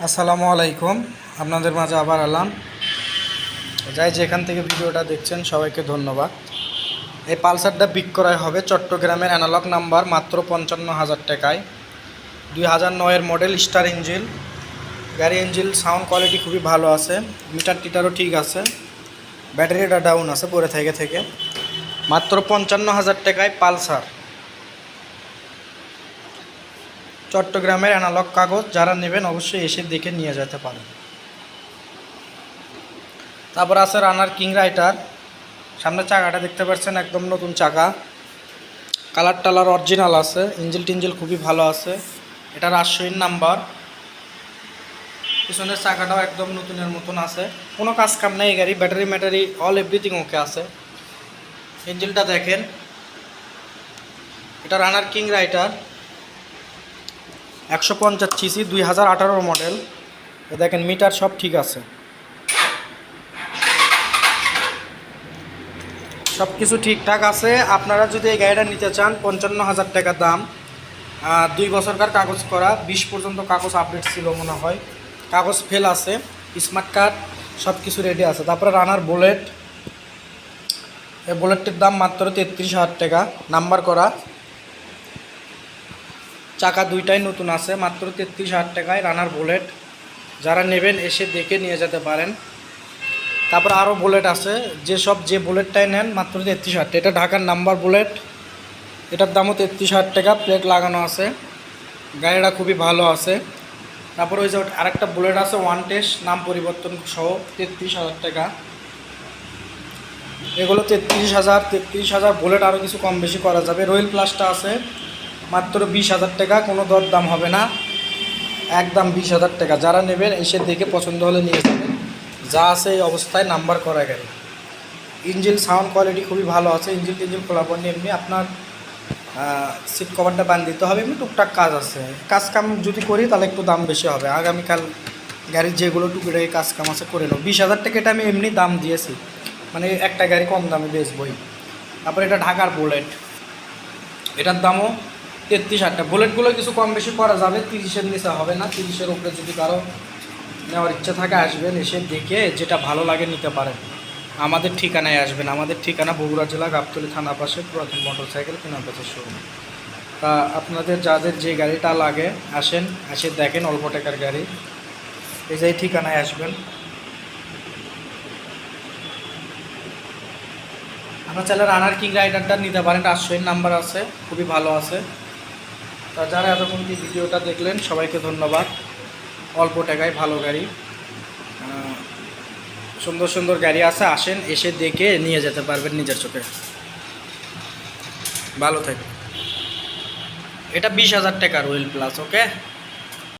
আসসালামু আলাইকুম, আপনাদের মাঝে আবার এলাম। যাই যেখান থেকে ভিডিওটা দেখছেন, সবাইকে ধন্যবাদ। এই পালসারটা বিক্রয় হবে চট্টগ্রামের অ্যানালগ নাম্বার মাত্র পঞ্চান্ন হাজার টাকায়। দুই হাজার নয়ের মডেল স্টার ইঞ্জিল। গাড়ি ইঞ্জিল, সাউন্ড কোয়ালিটি খুবই ভালো আছে, মিটার টিটারও ঠিক আছে, ব্যাটারিটা ডাউন আছে পরে থেকে থেকে। মাত্র পঞ্চান্ন হাজার টাকায় পালসার। চট্টগ্রামের অ্যানালগ কাগজ যারা নেবেন অবশ্যই এসে দেখে নিয়ে যেতে পারেন। তারপর আছে রানার কিং রাইটার। সামনে চাকাটা দেখতে পাচ্ছেন, একদম নতুন চাকা। কালার টালার অরিজিনাল আছে, ইঞ্জিল টিঞ্জিল খুবই ভালো আছে। এটা রাজশাহীর নাম্বার। পিছনের চাকাটাও একদম নতুনের মতন আছে। কোনো কাজ কাম নেই গাড়ি, ব্যাটারি ম্যাটারি, অল এভরিথিং ওকে আছে। ইঞ্জিলটা দেখেন। এটা রানার কিং রাইটার। একশো পঞ্চাশ সিসি, দুই হাজার আঠারোর মডেল। দেখেন, মিটার সব ঠিক আছে। সব কিছু ঠিকঠাক আছে। আপনারা যদি এই গাড়িটা নিতে চান, পঞ্চান্ন হাজার টাকা দাম। দুই বছরকার কাগজ করা, বিশ পর্যন্ত কাগজ আপডেট ছিল মনে হয়। কাগজ ফেল আছে স্মার্ট কার্ড সব কিছু রেডি আছে। তারপরে রানার বুলেট এই বুলেটটির দাম মাত্র তেত্রিশ হাজার টাকা। নাম্বার করা। চাকা দুইটাই নতুন আছে, মাত্র তেত্রিশ হাজার টাকায় রানার বুলেট যারা নেবেন এসে দেখে নিয়ে যেতে পারেন। তারপর আরও বুলেট আছে, যেসব যে বুলেটটাই নেন, মাত্র তেত্রিশ হাজার এটা ঢাকার নাম্বার বুলেট এটার দামও তেত্রিশ হাজার টাকা প্লেট লাগানো আছে। গাড়িটা খুবই ভালো আছে। তারপর ওই যে আরেকটা বুলেট আছে ওয়ান টেস্ট নাম পরিবর্তন সহ তেত্রিশ হাজার টাকা। এগুলো তেত্রিশ হাজার তেত্রিশ হাজার বুলেট আরও কিছু কম বেশি করা যাবে। রয়েল প্লাসটা আছে। মাত্র বিশ হাজার টাকা, কোনো দর দাম হবে না। একদম বিশ হাজার টাকা। যারা নেবেন, এসে দেখে পছন্দ হলে নিয়ে যাবেন। যা আছে এই অবস্থায় নাম্বার করা গেল। ইঞ্জিন সাউন্ড কোয়ালিটি খুবই ভালো আছে। ইঞ্জিন টিঞ্জিন খোলা পড়নি এমনি আপনার সিট কভারটা বান দিতে হবে। এমনি টুকটাক কাজ আছে। কাজ কাম যদি করি, তাহলে একটু দাম বেশি হবে। আগামীকাল গাড়ির যেগুলো টুকিটাকি কাজ কাম আছে, করে নেব। বিশ হাজার টাকা এটা আমি এমনি দাম দিয়েছি। মানে একটা গাড়ি কম দামে বেচবই। তারপরে এটা ঢাকার বুলেট। এটার দামও তেত্রিশ হাজার বুলেটগুলো কিছু কম বেশি করা যাবে, তিরিশের নিচে হবে না। তিরিশের উপরে যদি কারও নেওয়ার ইচ্ছা থাকে, আসবেন, এসে দেখে যেটা ভালো লাগে নিতে পারেন। আমাদের ঠিকানায় আসবেন। আমাদের ঠিকানা বগুড়া জেলা, গাবতলী থানা পাশে, পুরাতন মোটর সাইকেল কেনার কাছে শোরুম তা আপনাদের যাদের যে গাড়িটা লাগে, আসেন, এসে দেখেন অল্প টাকার গাড়ি। এই যে ঠিকানায় আসবেন। আপনার চাইলে রানার কিং রাইডারটা নিতে পারেন রাজশাহীর নাম্বার আছে, খুবই ভালো আছে। তা যারা এতক্ষণ কি ভিডিওটা দেখলেন, সবাইকে ধন্যবাদ। অল্প টাকায় ভালো গাড়ি। সুন্দর সুন্দর গাড়ি আছে, আসেন, এসে দেখে নিয়ে যেতে পারবেন নিজের চোখে। ভালো থাকে এটা বিশ হাজার টাকা রয়েল প্লাস ওকে